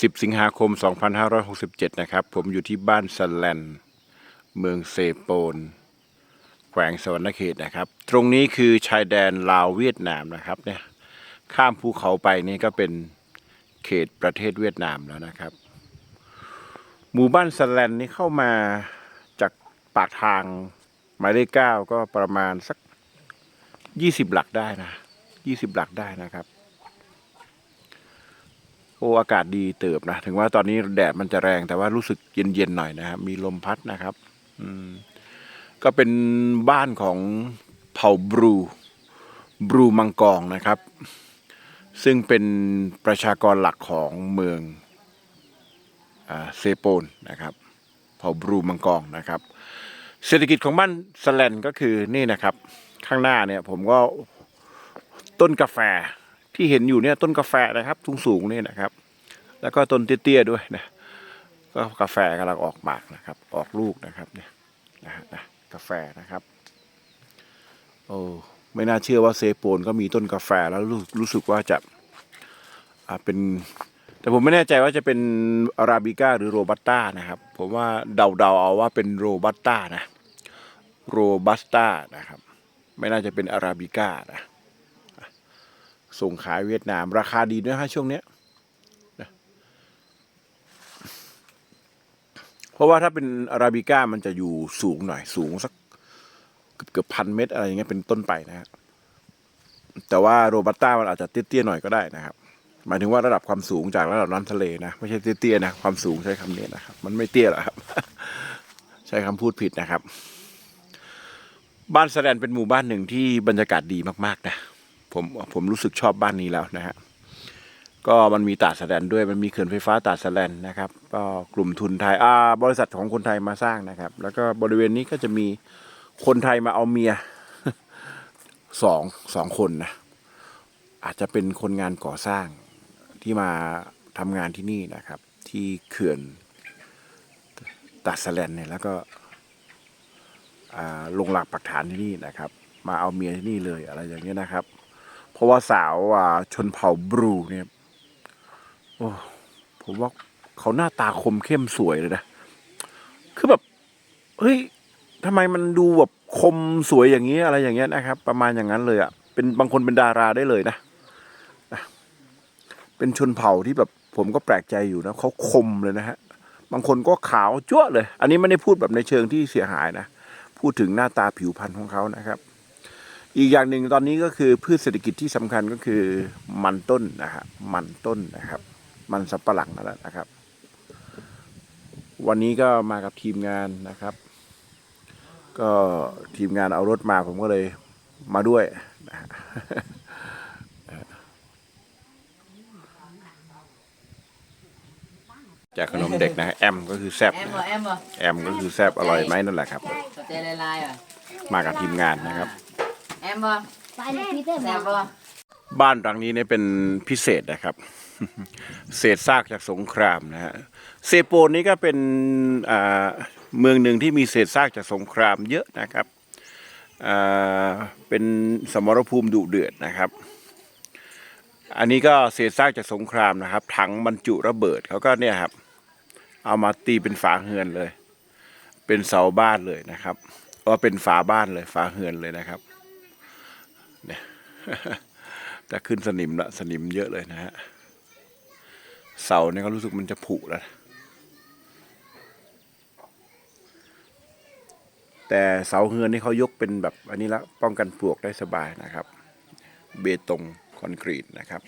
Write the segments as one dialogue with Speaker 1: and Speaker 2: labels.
Speaker 1: 10 สิงหาคม 2567 นะครับ ผมอยู่ที่บ้านสแลน เมืองเซโปน แขวงสวรรณเขตนะครับ ตรงนี้คือชายแดนลาวเวียดนามนะครับเนี่ยข้ามภูเขาไปนี่ก็เป็นเขตประเทศเวียดนามแล้วนะครับ หมู่บ้านสแลนนี่เข้ามาจากปากทางหมายเลขเก้าก็ประมาณสักยี่สิบหลักได้นะยี่สิบหลักได้นะครับ อ้อากาศดีเติบนะ ถึงว่าตอนนี้แดดมันจะแรงแต่ว่ารู้สึกเย็นๆหน่อยนะครับ มีลมพัดนะครับ อืม ก็เป็นบ้านของเผ่าบรูบรูมังกรนะครับ ซึ่งเป็นประชากรหลักของเมืองอเซโปนนะครับ เผ่าบรูมังกรนะครับ เศรษฐกิจของบ้านสแลนก็คือนี่นะครับ ข้างหน้าเนี่ยผมก็ต้นกาแฟ ที่เห็นอยู่เนี่ยต้นกาแฟนะครับสูงๆนี่นะครับ แล้วก็ต้นเตี้ยๆด้วยนะก็กาแฟกำลังออกหมากนะครับ ออกลูกนะครับเนี่ยนะนะกาแฟนะครับโอ้ไม่น่าเชื่อว่าเซโปนก็มีต้นกาแฟแล้วรู้รู้สึกว่าจะอ่าเป็น แต่ผมไม่แน่ใจว่าจะเป็นอาราบิก้าหรือโรบัสต้านะครับ ผมว่าเดาๆเอาว่าเป็นโรบัสต้านะโรบัสต้านะครับ ไม่น่าจะเป็นอาราบิก้านะ ส่งขายเวียดนาม ราคาดีด้วยฮะช่วงเนี้ยนะเพราะว่าถ้าเป็นอาราบิก้ามันจะอยู่สูงหน่อยสูงสักเกือบเกือบพันเมตรอะไรอย่างเงี้ยเป็นต้นไปนะฮะแต่ว่าโรบัสต้ามันอาจจะเตี้ยๆหน่อยก็ได้นะครับหมายถึงว่าระดับความสูงจากระดับน้ำทะเลนะไม่ใช่เตี้ยๆนะความสูงใช้คำนี้นะครับ มันไม่เตี้ยหรอกครับ ใช้คำพูดผิดนะครับ บ้านแสดนเป็นหมู่บ้านหนึ่งที่บรรยากาศดีมากๆนะ ผมผมรู้สึกชอบบ้านนี้แล้วนะฮะก็มันมีตาดแสดนด้วยมันมีเขื่อนไฟฟ้าตาดแสดนนะครับก็กลุ่มทุนไทยอ่าบริษัทของคนไทยมาสร้างนะครับ แล้วก็บริเวณนี้ก็จะมีคนไทยมาเอาเมียสองสองคนนะอาจจะเป็นคนงานก่อสร้างที่มาทำงานที่นี่นะครับ ที่เขื่อนตาดสแลนเนี่ยแล้วก็อ่าลงหลักปักฐานที่นี่นะครับ มาเอาเมียที่นี่เลยอะไรอย่างเงี้ยนะครับ เพราะว่าสาวาชนเผ่าบรูเนี่ยโอ้ผมว่าเขาหน้าตาคมเข้มสวยเลยนะ คือแบบ เฮ้ยทำไมมันดูแบบคมสวยอย่างนี้อะไรอย่างเงี้ยนะครับ ประมาณอย่างนั้นเลยอะ่ะ เป็นบางคนเป็นดาราได้เลยนะเป็นชนเผ่าที่แบบผมก็แปลกใจอยู่นะเขาคมเลยนะฮะ บางคนก็ขาวจ้วเลย อันนี้ไม่ได้พูดแบบในเชิงที่เสียหายนะ พูดถึงหน้าตาผิวพรรณของเขานะครับ อีกอย่างหนึ่งตอนนี้ก็คือพืชเศรษฐกิจที่สำคัญก็คือมันต้นนะฮะมันต้นนะครับ มันสับปะหลังนั่นแหละนะครับ วันนี้ก็มากับทีมงานนะครับ ก็ทีมงานเอารถมาผมก็เลยมาด้วยนะฮะจากขนมเด็กนะฮะแอมก็คือแซบ
Speaker 2: em
Speaker 1: นะ
Speaker 2: rồi em rồi
Speaker 1: แอมก็คือแซบอร่อยไหมนั่นแหละครับ
Speaker 2: Cà tê lai lai rồi
Speaker 1: มากับทีมงานนะครับ
Speaker 2: em rồi
Speaker 3: Tại nó khi thế
Speaker 2: xem
Speaker 3: mà
Speaker 2: rồi
Speaker 1: บ้านหลังนี้เนี่ยเป็นพิเศษนะครับ เศษซากจากสงครามนะฮะเซโปนนี่ก็เป็นเมืองหนึ่งที่มีเศษซากจากสงครามเยอะนะครับเป็นสมรภูมิดุเดือดนะครับ อันนี้ก็เศษซากจากสงครามนะครับ ถังบรรจุระเบิดเขาก็เนี่ยครับ เอามาตีเป็นฝาเฮือนเลย เป็นเสาบ้านเลยนะครับก็เป็นฝาบ้านเลยฝาเฮือนเลยนะครับ แต่ขึ้นสนิมละสนิมเยอะเลยนะฮะ เสาเนี่ยก็รู้สึกมันจะผุแล้ว แต่เสาเฮือนนี่เขายกเป็นแบบอันนี้ละป้องกันปลวกได้สบายนะครับ เบตงคอนกรีตนะครับ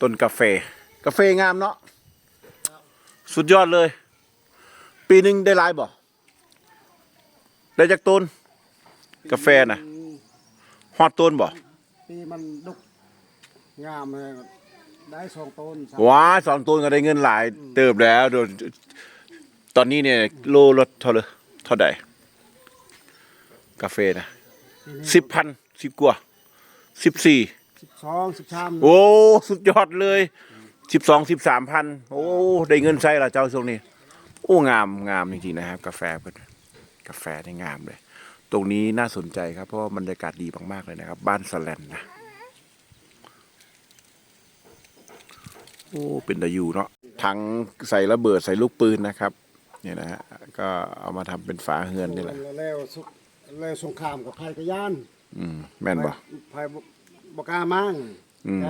Speaker 1: ต้นกาแฟ กาแฟงามเนาะ สุดยอดเลย ปีหนึ่งได้หลายบ่ ได้จากต้น กาแฟน่ะฮอดต้นบ่
Speaker 4: ปีมันดุกงามเลยได้สองต้นสาม
Speaker 1: ว้าสองต้นก็ได้เงินหลาย เติบแล้วโดนตอนนี้เนี่ยโลละเท่าเลยเท่าใดกาแฟนะสิบพันสิบกว่าสิบสี่
Speaker 4: สิบสองสิบสาม
Speaker 1: โอ้สุดยอดเลยสิบสองสิบสามพันโอ้ ได้เงินใช้ละเจ้าช่วงนี้ โอ้ งามงามจริงๆนะครับ กาแฟเพิ่น กาแฟในงามเลย ตรงนี้น่าสนใจครับ เพราะบรรยากาศดีมากๆเลยนะครับ บ้านสแลนนะโอ้เป็นตะยูเนาะทั้งใส่ระเบิดใส่ลูกปืนนะครับ เนี่ยนะฮะก็เอามาทำเป็นฝาเฮือนนี่แหละ
Speaker 4: แล้วสุแล้วสงครามกับภัยกระยาน
Speaker 1: อืม แม่นบ่
Speaker 4: ภัยบก้ามั่ง
Speaker 1: อืม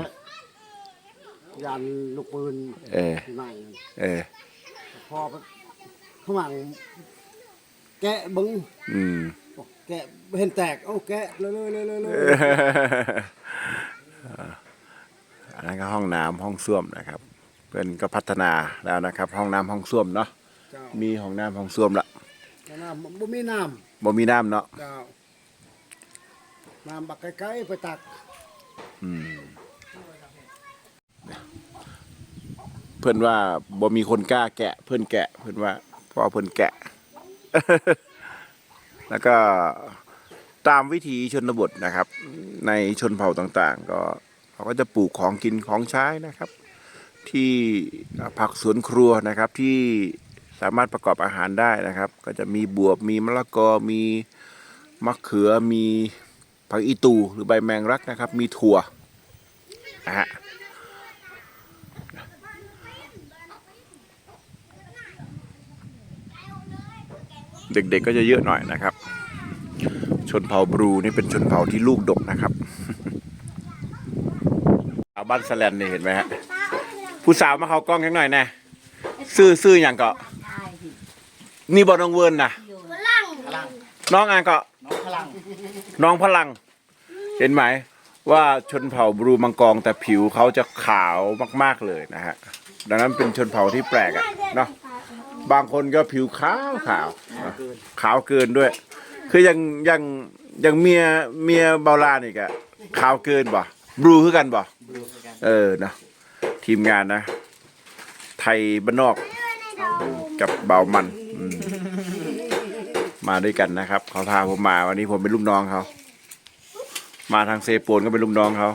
Speaker 4: ยันลูกปืน
Speaker 1: เออ
Speaker 4: ใน
Speaker 1: เออ
Speaker 4: พอขาหลัง แกะเบึง
Speaker 1: อืม
Speaker 4: แกะเห็นแตกเอ้าแกะเลยเลยเลยเลยเลย
Speaker 1: อันนั้นก็ห้องน้ำห้องส้วมนะครับ เพื่อนก็พัฒนาแล้วนะครับ ห้องน้ำห้องส้วมเนาะ
Speaker 4: เจ้า
Speaker 1: มีห้องน้ำห้องส้วมละ
Speaker 4: แต่น้ำบ่มีน้
Speaker 1: บ่มีน้ำเนาะำ
Speaker 4: เจ้าน้ำบักไกลๆไปตัก
Speaker 1: อืมเพื่อนว่าบ่มีคนกล้าแกะ เพื่อนแกะ เพื่อนว่าเพราะเพื่อนแกะ แล้วก็ตามวิถีชนบทนะครับ ในชนเผ่าต่างๆ ก็เขาก็จะปลูกของกินของใช้นะครับ ที่ผักสวนครัวนะครับที่สามารถประกอบอาหารได้นะครับ ก็จะมีบวบมีมะละกอมีมะเขือมีผักอีตูหรือใบแมงรักนะครับ มีถั่วนะฮะ เด็กๆก็จะเยอะหน่อยนะครับ ชนเผ่าบรูนี่เป็นชนเผ่าที่ลูกดกนะครับเอาบ้านสแลนนี่เห็นไหมฮะผู้สาวมาเขากล้องยังหน่อยแน่ซื้อซื้ออย่างเกาะนี่บอน้องเวิร์นนะ
Speaker 2: น้
Speaker 1: องอางเกาะน้องพลัง เห็นไหมว่าชนเผ่าบรูมังกรแต่ผิวเขาจะขาวมาก ๆเลยนะฮะดังนั้นเป็นชนเผ่าที่แปลกอะเนาะ บางคนก็ผิวขาวขาวนะขาวเกินด้วย คือยังยังยังเมียเมียเบาลานอีกอะขาวเกินบ่บรูคือกันบ่เออนะทีมงานนะ ไทยบ้านนอกกับเบามันอืมมาด้วยกันนะครับเขาพาผมมาวันนี้ผมเป็นลูกน้องเขามาทางเซโปนก็เป็นลูกน้องเขา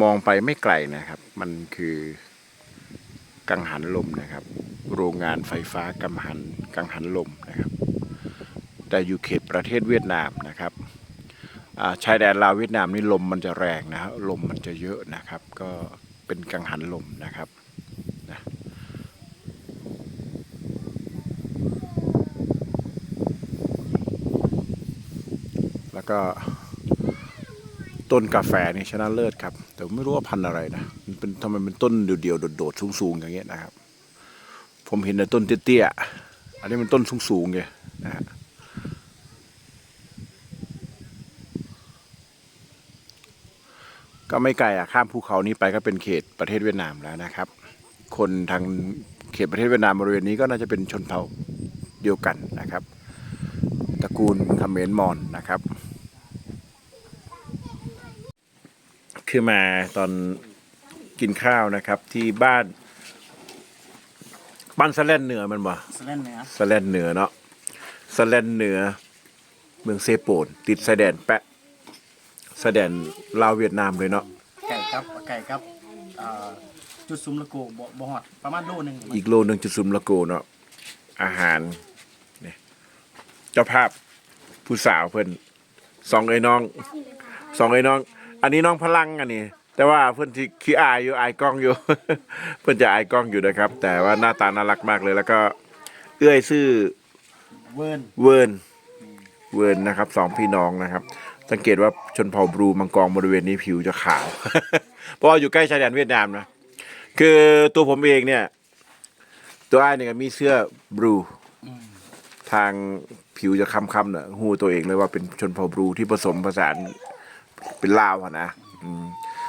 Speaker 1: มองไปไม่ไกลนะครับ มันคือกังหันลมนะครับ โรงงานไฟฟ้ากังหันกังหันลมนะครับ แต่อยู่เขตประเทศเวียดนามนะครับชายแดนลาวเวียดนามนี่ลมมันจะแรงนะฮะลมมันจะเยอะนะครับ ก็เป็นกังหันลมนะครับนะแล้วก็ ต้นกาแฟนี่ชนะเลิศครับ แต่ไม่รู้ว่าพันธุ์อะไรนะมันเป็นทำไมเป็นต้นเดี่ยวๆโดดๆสูงๆอย่างเงี้ยนะครับ ผมเห็นแต่ต้นเตี้ยๆอันนี้มันต้นสูงๆไงนะฮะก็ไม่ไกลอะข้ามภูเขานี้ไปก็เป็นเขตประเทศเวียดนามแล้วนะครับ คนทางเขตประเทศเวียดนามบริเวณนี้ก็น่าจะเป็นชนเผ่าเดียวกันนะครับ ตระกูลเขมรมอญนะครับ คือมาตอนกินข้าวนะครับ ที่บ้านบ้านสะแลนเหนือมันบ่
Speaker 3: สแลนเนื้อ
Speaker 1: สะแลนเหนือเนาะสะแลนเหนือ เมืองเซโปนติดชายแดนแปะชายแดนลาวเวียดนามเลยเนาะ
Speaker 3: ไก่ครับไก่ครับอ่าจุดซุ้มละโกบ่บ่ฮอดประมาณโลหนึง
Speaker 1: อีกโลหนึงจุดซุมละโกเนาะอาหารเนี่ยเจ้าภาพผู้สาวเพิ่นสองไอ้น้องสองไอ้น้อง อันนี้น้องพลังอันนี้ แต่ว่าเพื่อนที่ขี้อายอยู่อายกล้องอยู่ เพื่อนจะอายกล้องอยู่นะครับ แต่ว่าหน้าตาน่ารักมากเลย แล้วก็เอื้อยซื่อ
Speaker 3: เวิร์น
Speaker 1: เวิร์นเวิร์นนะครับสองพี่น้องนะครับ สังเกตว่าชนเผ่าบรูมังกรบริเวณนี้ผิวจะขาว เพราะว่าอยู่ใกล้ชายแดนเวียดนามนะคือตัวผมเองเนี่ย ตัวอ้ายเนี่ยก็มีเสื้อบรูทางผิวจะค้ำๆเนอะหูตัวเองเลยว่าเป็นชนเผ่าบรูที่ผสมผสาน เป็นลาวอะนะอืม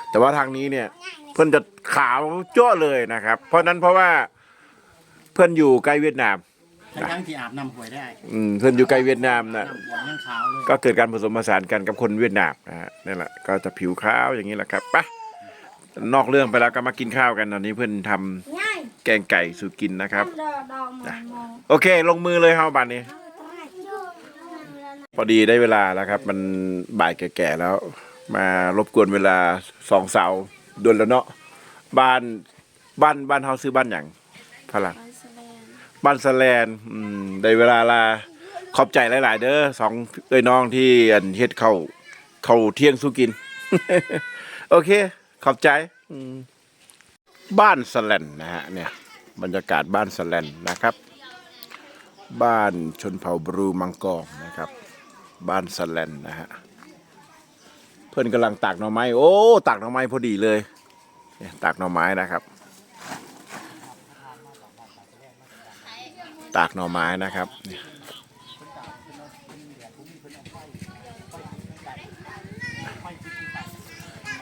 Speaker 1: แต่ว่าทางนี้เนี่ย เพื่อนจะขาวเจ้าะเลยนะครับ เพราะนั้นเพราะว่าเพื่อนอยู่ใกล้เวียดนาม
Speaker 3: ทั้งๆที่อาบน้ำหวยได้
Speaker 1: อืมเพื่อนอยู่ใกล้เวียดนามนะ
Speaker 3: น้ำหวยยังขาวเลย
Speaker 1: ก็เกิดการผสมผสานกันกับคนเวียดนามนะฮะนั่นแหละก็จะผิวขาวอย่างนี้แหละครับไปะนอกเรื่องไปแล้วก็มากินข้าวกันตอนนี้เพื่อนทำแกงไก่สู่กินนะครับโอเค ลงมือเลยเฮาบันนี้ พอดีได้เวลาแล้วครับ มันบ่ายแก่ๆแล้ว มารบกวนเวลาสองเสาร์ดวนแล้วเนาะบ้านบ้านบ้านเฮาซื้อบ้านอย่างพลังบ้านสแลนอืมได้เวลาลาขอบใจหลาย ๆ เด้อสองเอ้ยน้องที่อันเฮ็ดเข้าวเข้าวเที่ยงสู้กิน โอเค ขอบใจอืมบ้านสแลนนะฮะเนี่ย บรรยากาศบ้านสแลนนะครับ บ้านชนเผ่าบรูมังกรนะครับ บ้านสแลนนะฮะ เพื่อนกำลังตากหน่อไม้ โอ้ตากหน่อไม้พอดีเลยตากหน่อไม้นะครับ ตากหน่อไม้นะครับ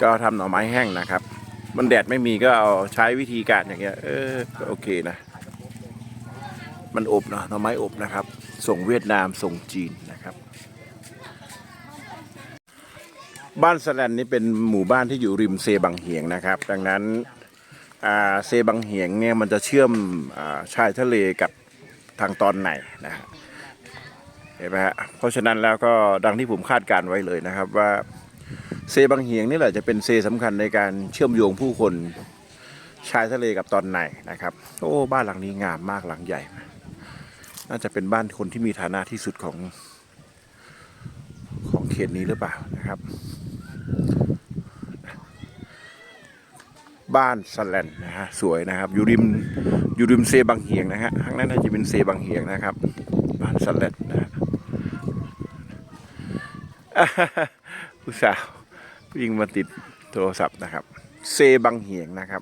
Speaker 1: ก็ทำหน่อไม้แห้งนะครับ มันแดดไม่มีก็เอาใช้วิธีการอย่างเงี้ย เออก็โอเคนะ มันอบเนาะหน่อไม้อบนะครับ ส่งเวียดนามส่งจีนนะครับ บ้านสแลนนี่เป็นหมู่บ้านที่อยู่ริมเซบังเหียงนะครับ ดังนั้นเซบังเหียงเนี่ยมันจะเชื่อมอชายทะเลกับทางตอนไหนนะเห็นไหมฮะเพราะฉะนั้นแล้วก็ดังที่ผมคาดการไว้เลยนะครับว่าเซบังเหียงนี่แหละจะเป็นเซสำคัญในการเชื่อมโยงผู้คนชายทะเลกับตอนไหนนะครับ โอ้บ้านหลังนี้งามมากหลังใหญ่ น่าจะเป็นบ้านคนที่มีฐานะที่สุดของของเขตนี้หรือเปล่านะครับ บ้านสแลนนะฮะสวยนะครับ อยู่ริมอยู่ริมเซบังเหียงนะฮะข้างนั้นน่าจะเป็นเซบังเหียงนะครับ บ้านสแลนนะฮะผู้สาววิ่งมาติดโทรศัพท์นะครับ เซบังเหียงนะครับ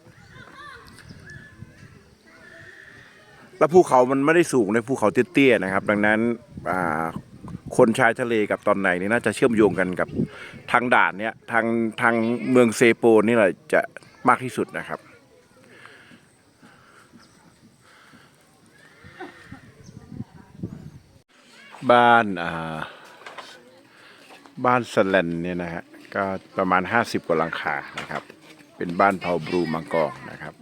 Speaker 1: แล้วภูเขามันไม่ได้สูงในภูเขาเตี้ยๆนะครับ ดังนั้นอ่า คนชายทะเลกับตอนไหนนี่น่าจะเชื่อมโยงกันกับทางด่านเนี้ยทางทางเมืองเซโปนนี่แหละจะมากที่สุดนะครับบ้านอ่าบ้านสแลนเนี่ยนะฮะก็ประมาณ 50 กว่าหลังคานะครับ เป็นบ้านเผาบรูมังกรนะครับ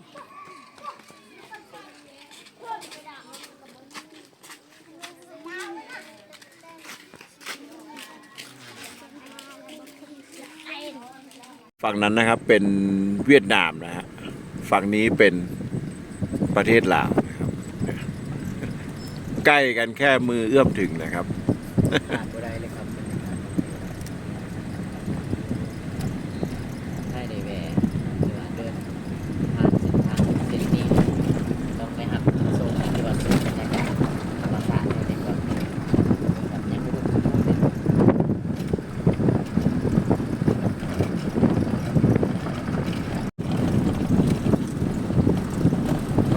Speaker 1: ฝั่งนั้นนะครับเป็นเวียดนามนะฮะฝั่งนี้เป็นประเทศลาวนะครับใกล้กันแค่มือเอื้อมถึงนะครับ
Speaker 2: ขาดบ่ได้เลยครับใช่ได้แหวหรือว่าเดินผ่านเส้นทางเส้นนี้ต้องไปหักโซนที่ว่าสูงบรรยากาศธรรมชาติในก่อนแบบยังไม่รู้เส้น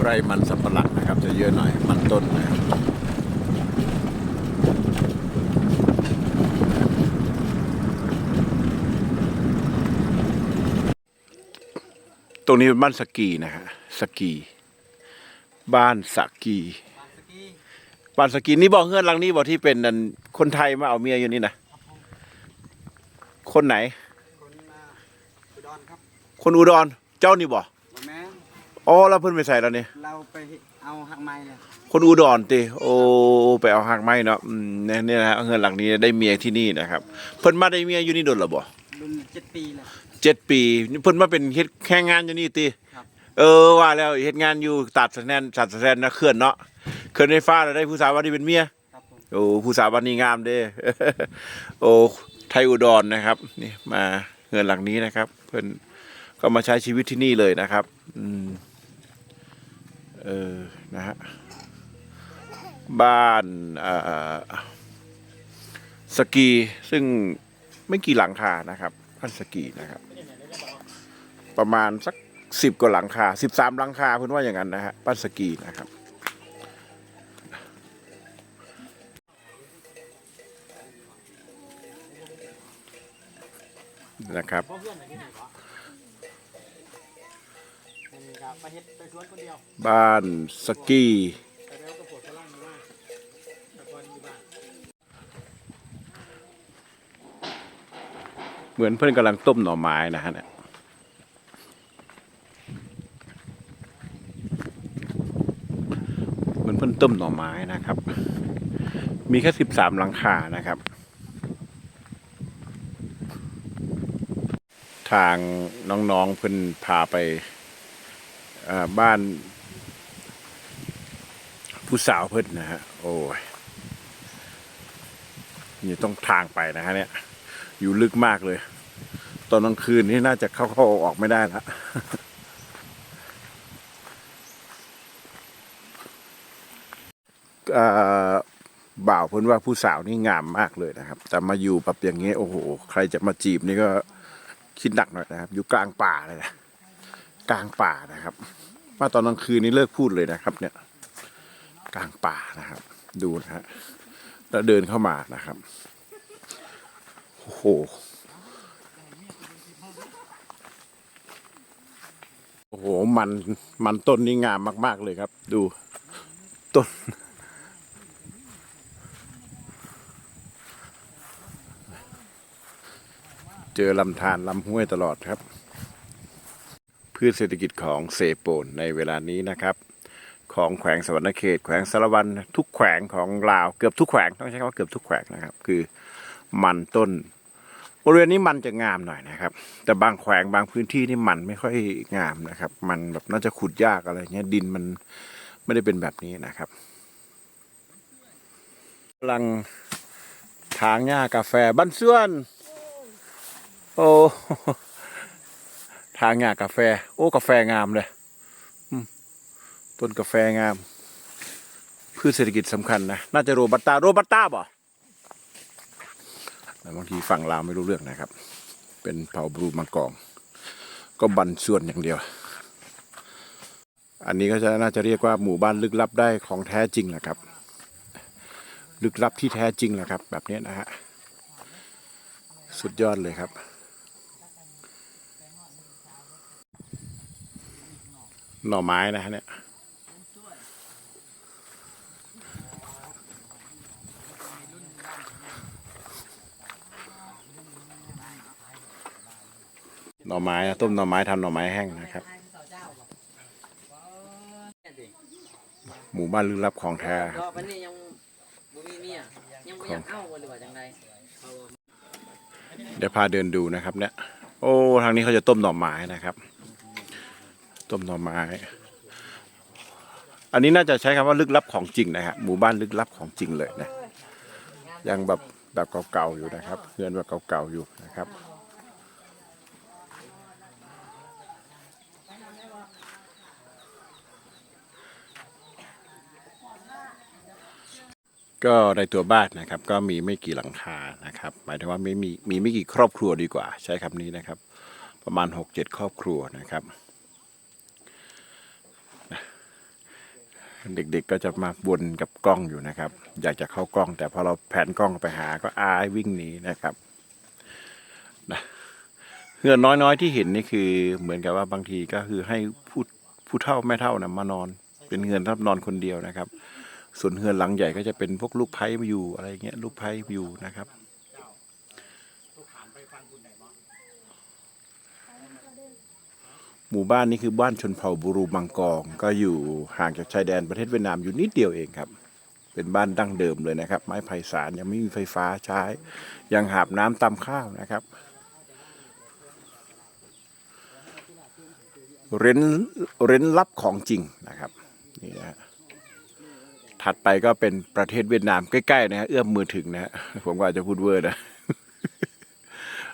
Speaker 1: ไร่มันสำปะหลังนะครับ จะเยอะหน่อยมันต้นนะครับตรงนี้เป็นบ้านสกีนะฮะสกีบ้านสกีบ้านสกีนี่บอกเฮือนหลังนี้บอกที่เป็นนันคนไทยมาเอาเมียอยู่นี่นะคนไหน
Speaker 4: คนอ่าอุดรครับ
Speaker 1: คนอุดรเจ้านี่บอก
Speaker 4: บ่แม่น
Speaker 1: อ๋อแล้วเพิ่นไปใส่แล้วเนี่ย
Speaker 4: เราไปเอาหักไม้เนี่ย
Speaker 1: คนอุดรติโอ้ไปเอาหักไม้เนาะอืมเนี่ยเนี่ยนะฮะเงินหลังนี้ได้เมียที่นี่นะครับเพิ่นมาได้เมียอยู่นี่โดนหรอบ่
Speaker 4: รุ่นเจ็ดปีแล้ว
Speaker 1: เจ็ดปีเพิ่นมาเป็นเฮ็ดแค่งานอยู่นี่ติ
Speaker 4: ครับ
Speaker 1: เออว่าแล้วเฮ็ดงานอยู่ตัดสะแนนตัดสะแนนนะเขื่อนเนาะเขื่อนไฟฟ้าแล้วได้ผู้สาววันนี้เป็นเมีย
Speaker 4: ครับผม
Speaker 1: โอ้ผู้สาววันนี้งามเด้ โอ้ไทยอุดรนะครับ นี่มาเงินหลังนี้นะครับ เพิ่นก็มาใช้ชีวิตที่นี่เลยนะครับ อืม เออ นะฮะ บ้านสกีซึ่งไม่กี่หลังคานะครับบ้านสกีนะครับ ประมาณสักสิบกว่าหลังคาสิบสามหลังคาเพื่อนว่าอย่างนั้นนะฮะบ้านสกีนะครับนะครับ
Speaker 4: ไปเฮ็ดไปสวนคนเดียว
Speaker 1: บ้านสกี
Speaker 4: แต่แล้วก็ปวดพลังมาแต่ก่อนอยู่บ้าน
Speaker 1: เหมือนเพื่อนกำลังต้มหน่อไม้นะฮะเนี่ยเหมือนเพื่อนต้มหน่อไม้นะครับ มีแค่สิบสามหลังคานะครับ ทางน้องๆเพื่อนพาไป บ้าน ผู้สาวเพื่นนะฮะ โอ้ยนี่ต้องทางไปนะฮะเนี่ย อยู่ลึกมากเลย ตอนกลางคืนนี่น่าจะเข้าเข้าออกไม่ได้ละบ่าวเพิ่นว่าผู้สาวนี่งามมากเลยนะครับ แต่มาอยู่แบบอย่างเงี้ยโอ้โห ใครจะมาจีบนี่ก็คิดหนักหน่อยนะครับ อยู่กลางป่าเลยนะ กลางป่านะครับ ว่าตอนกลางคืนนี่เลิกพูดเลยนะครับ เนี่ย กลางป่านะครับ ดูนะฮะแล้วเดินเข้ามานะครับโอ้โหโอ้โห มัน มันต้นนี่งามมาก ๆ เลยครับ ดู ต้น เจอลำธารลำห้วยตลอดครับ พืชเศรษฐกิจของเซโปนในเวลานี้นะครับ ของแขวงสวรรณเขต แขวงสารวันทุกแขวงของลาวเกือบทุกแขวงต้องใช้คำว่าเกือบทุกแขวงนะครับ คือมันต้นบริเวณนี้มันจะงามหน่อยนะครับ แต่บางแขวงบางพื้นที่นี่มันไม่ค่อยงามนะครับ มันแบบน่าจะขุดยากอะไรเงี้ยดินมันไม่ได้เป็นแบบนี้นะครับกำลังทางหญ้ากาแฟบ้านส่วน โอ้ ทางหญ้ากาแฟ โอ้กาแฟงามเลยต้นกาแฟงาม พืชเศรษฐกิจสำคัญนะ น่าจะโรบัสต้าโรบัสต้าบ่แต่บางทีฟังลาวไม่รู้เรื่องนะครับ เป็นเผาบรูมังกอง ก็บันส่วนอย่างเดียว อันนี้ก็จะน่าจะเรียกว่าหมู่บ้านลึกลับได้ของแท้จริงแหละครับ ลึกลับที่แท้จริงแหละครับ แบบนี้นะฮะ สุดยอดเลยครับ หน่อไม้นะฮะเนี่ยหน่อไม้นะต้มหน่อไม้ทำหน่อไม้แห้งนะครับ หมู่บ้านลึกลับของแท้ครับ
Speaker 2: ก็วันนี้ยังบ่มีเมียยังบ่อยากเอาหรือว่าจังได
Speaker 1: เดี๋ยวพาเดินดูนะครับเนี่ยโอ้ทางนี้เขาจะต้มหน่อไม้นะครับ ต้มหน่อไม้ อันนี้น่าจะใช้คำว่าลึกลับของจริงนะฮะหมู่บ้านลึกลับของจริงเลยนะยังแบบแบบเก่าๆอยู่นะครับเรือนแบบเก่าๆอยู่นะครับก็ในตัวบ้านนะครับก็มีไม่กี่หลังคานะครับ หมายถึงว่าไม่มีมีไม่กี่ครอบครัวดีกว่า ใช้คำนี้นะครับ ประมาณหกเจ็ดครอบครัวนะครับนะ เด็กๆก็จะมาวนกับกล้องอยู่นะครับ อยากจะเข้ากล้อง แต่พอเราแผนกล้องไปหาก็อายวิ่งหนีนะครับนะเฮือนน้อยๆที่เห็นนี่คือ เหมือนกับว่าบางทีก็คือให้ผู้ผู้เฒ่าแม่เฒ่านะมานอน เป็นเฮือนรับนอนคนเดียวนะครับ ส่วนเฮือนหลังใหญ่ก็จะเป็นพวกลูกไผ่มาอยู่อะไรเงี้ยลูกไผ่อยู่นะครับ หมู่บ้านนี้คือบ้านชนเผ่าบูรูมังกอง ก็อยู่ห่างจากชายแดนประเทศเวียดนามอยู่นิดเดียวเองครับ เป็นบ้านดั้งเดิมเลยนะครับ ไม้ไผ่สารยังไม่มีไฟฟ้าใช้ ยังหาบน้ำตำข้าวนะครับเร้นเร้นลับของจริงนะครับนี่นะฮะถัดไปก็เป็นประเทศเวียดนามใกล้ๆนะฮะเอื้อมมือถึงนะฮะผมก็อาจจะพูดเวอร์นะ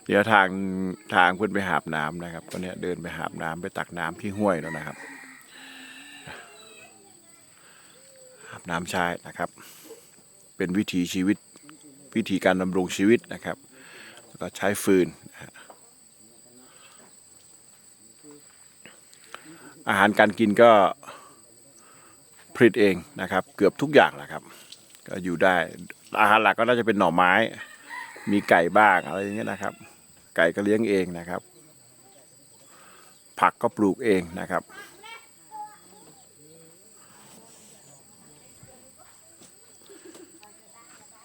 Speaker 1: เดี๋ยวทางทางเพื่อนไปหาบน้ำนะครับตอนนี้ยเดินไปหาบน้ำไปตักน้ำที่ห้วยแล้วนะครับหาบน้ำใช้นะครับ เป็นวิถีชีวิตวิธีการดำรงชีวิตนะครับแล้วก็ใช้ฟืน อาหารการกินก็ผลิตเองนะครับ เกือบทุกอย่างแหละครับ ก็อยู่ได้อาหารหลักก็น่าจะเป็นหน่อไม้มีไก่บ้างอะไรอย่างเงี้ยนะครับ ไก่ก็เลี้ยงเองนะครับ ผักก็ปลูกเองนะครับ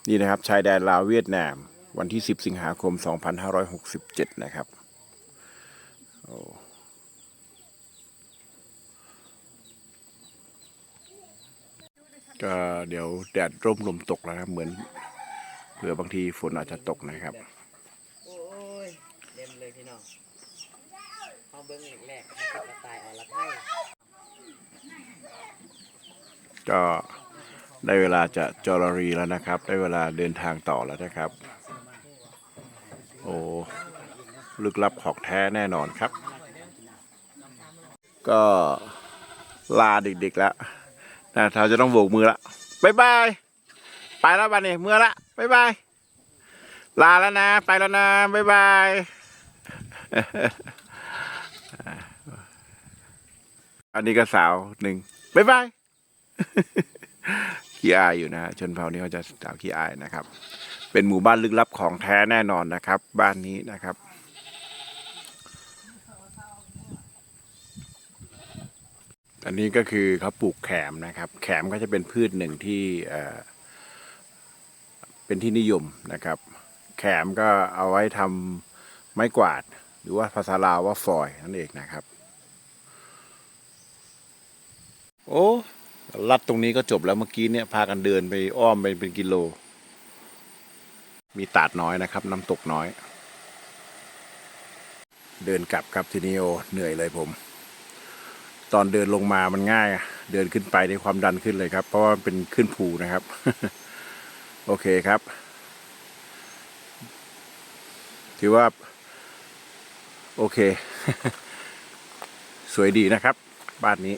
Speaker 1: นี่นะครับชายแดนลาวเวียดนาม วันที่ 10 สิงหาคม 2567 นะครับโอ้ก็เดี๋ยวแดดร่มลมตกแล้วนะครับเหมือนเผื่อบางทีฝนอาจจะตกนะครับ
Speaker 2: โอ้ยเต็มเลยพี่น้องเอาเบิ้งแรกๆก็กระต่ายอรไทย
Speaker 1: ก็ได้เวลาจะจอรรีแล้วนะครับ ได้เวลาเดินทางต่อแล้วนะครับ โอ้ลึกลับของแท้แน่นอนครับ ก็ลาเด็กๆแล้วนะเราจะต้องโบกมือละบายบาย ไปแล้วบันนี้เมื่อละบายบาย ลาแล้วนะ ไปแล้วนะบายบาย อันนี้ก็สาวหนึ่งบ๊ายบายขี้อายอยู่นะชนเผ่านี้เขาจะสาวขี้อายนะครับ เป็นหมู่บ้านลึกลับของแท้แน่นอนนะครับ บ้านนี้นะครับอันนี้ก็คือเขาปลูกแขมนะครับ แขมก็จะเป็นพืชหนึ่งที่เออเป็นที่นิยมนะครับ แขมก็เอาไว้ทำไม้กวาด หรือว่าภาษาลาวว่าฟอยนั่นเองนะครับ โอ้ลัดตรงนี้ก็จบแล้วเมื่อกี้เนี่ยพากันเดินไปอ้อมไปเป็นกิโล มีตาดน้อยนะครับ น้ำตกน้อย เดินกลับครับทีนี้โอเหนื่อยเลยผม ตอนเดินลงมามันง่าย เดินขึ้นไปในความดันขึ้นเลยครับ เพราะว่าเป็นขึ้นภูนะครับ โอเคครับ ถือว่า โอเค สวยดีนะครับ บ้านนี้